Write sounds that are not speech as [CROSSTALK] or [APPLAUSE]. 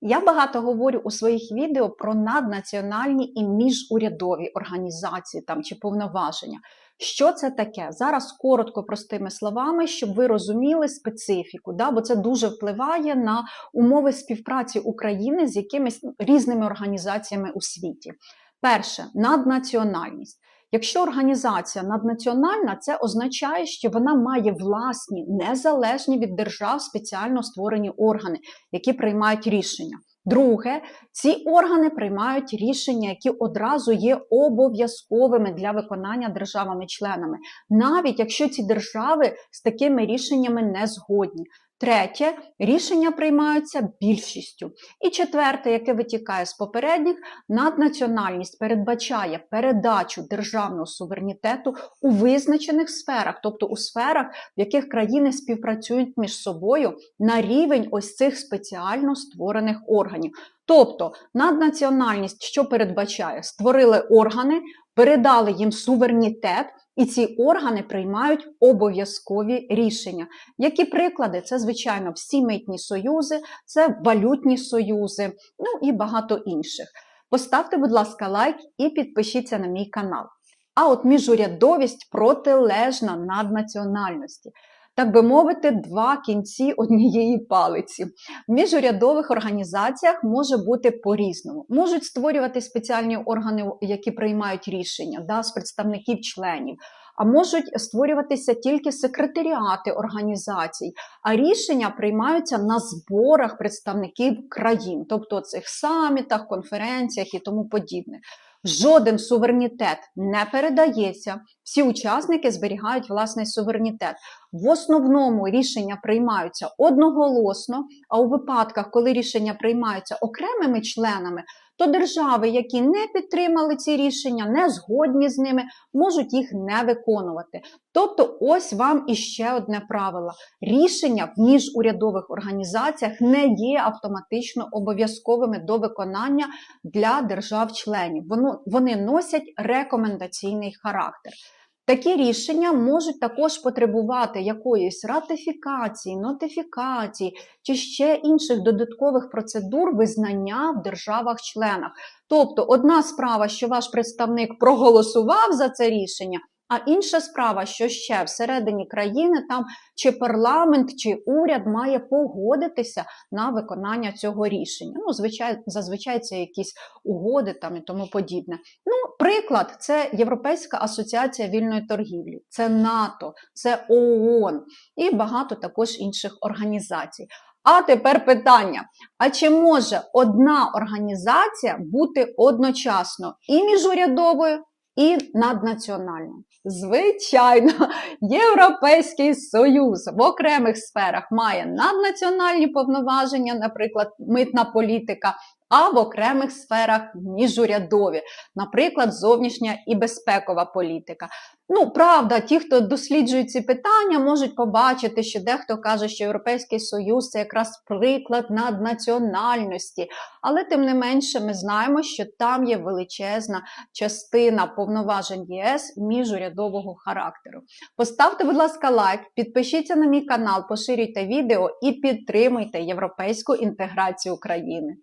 Я багато говорю у своїх відео про наднаціональні і міжурядові організації там чи повноваження. Що це таке? Зараз коротко, простими словами, щоб ви розуміли специфіку, да? бо це дуже впливає на умови співпраці України з якимись різними організаціями у світі. Перше наднаціональність. Якщо організація наднаціональна, це означає, що вона має власні незалежні від держав спеціально створені органи, які приймають рішення. Друге, ці органи приймають рішення, які одразу є обов'язковими для виконання державами-членами, навіть якщо ці держави з такими рішеннями не згодні. Третє, рішення приймаються більшістю. І четверте, яке витікає з попередніх, наднаціональність передбачає передачу державного суверенітету у визначених сферах, тобто у сферах, в яких країни співпрацюють між собою на рівень ось цих спеціально створених органів. Тобто наднаціональність, що передбачає, створили органи, передали їм суверенітет, і ці органи приймають обов'язкові рішення. Які приклади? Це, звичайно, всі митні союзи, це валютні союзи, ну і багато інших. Поставте, будь ласка, лайк і підпишіться на мій канал. А от міжурядовість протилежна наднаціональності так би мовити, два кінці однієї палиці. В міжурядових організаціях може бути по-різному. Можуть створювати спеціальні органи, які приймають рішення да, з представників членів. А можуть створюватися тільки секретаріати організацій, а рішення приймаються на зборах представників країн, тобто цих самітах, конференціях і тому подібне. Жоден суверенітет не передається. Всі учасники зберігають власний суверенітет. В основному рішення приймаються одноголосно, а у випадках, коли рішення приймаються окремими членами, то держави, які не підтримали ці рішення, не згодні з ними, можуть їх не виконувати. Тобто, ось вам іще одне правило: рішення в міжурядових організаціях не є автоматично обов'язковими до виконання для держав-членів. Вони носять рекомендаційний характер. Такі рішення можуть також потребувати якоїсь ратифікації, нотифікації чи ще інших додаткових процедур визнання в державах-членах. Тобто, одна справа, що ваш представник проголосував за це рішення. А інша справа, що ще всередині країни там чи парламент, чи уряд має погодитися на виконання цього рішення. Ну, звичай, зазвичай це якісь угоди там і тому подібне. Ну, приклад, це Європейська асоціація вільної торгівлі, це НАТО, це ООН і багато також інших організацій. А тепер питання: а чи може одна організація бути одночасно і міжурядовою, і наднаціональною? Звичайно, [LAUGHS] Європейський Союз в окремих сферах має наднаціональні повноваження, наприклад, митна політика, а в окремих сферах міжурядові, наприклад, зовнішня і безпекова політика. Ну, правда, ті, хто досліджують ці питання, можуть побачити, що дехто каже, що Європейський Союз це якраз приклад наднаціональності. Але тим не менше, ми знаємо, що там є величезна частина повноважень ЄС міжурядового характеру. Поставте, будь ласка, лайк, підпишіться на мій канал, поширюйте відео і підтримуйте європейську інтеграцію України.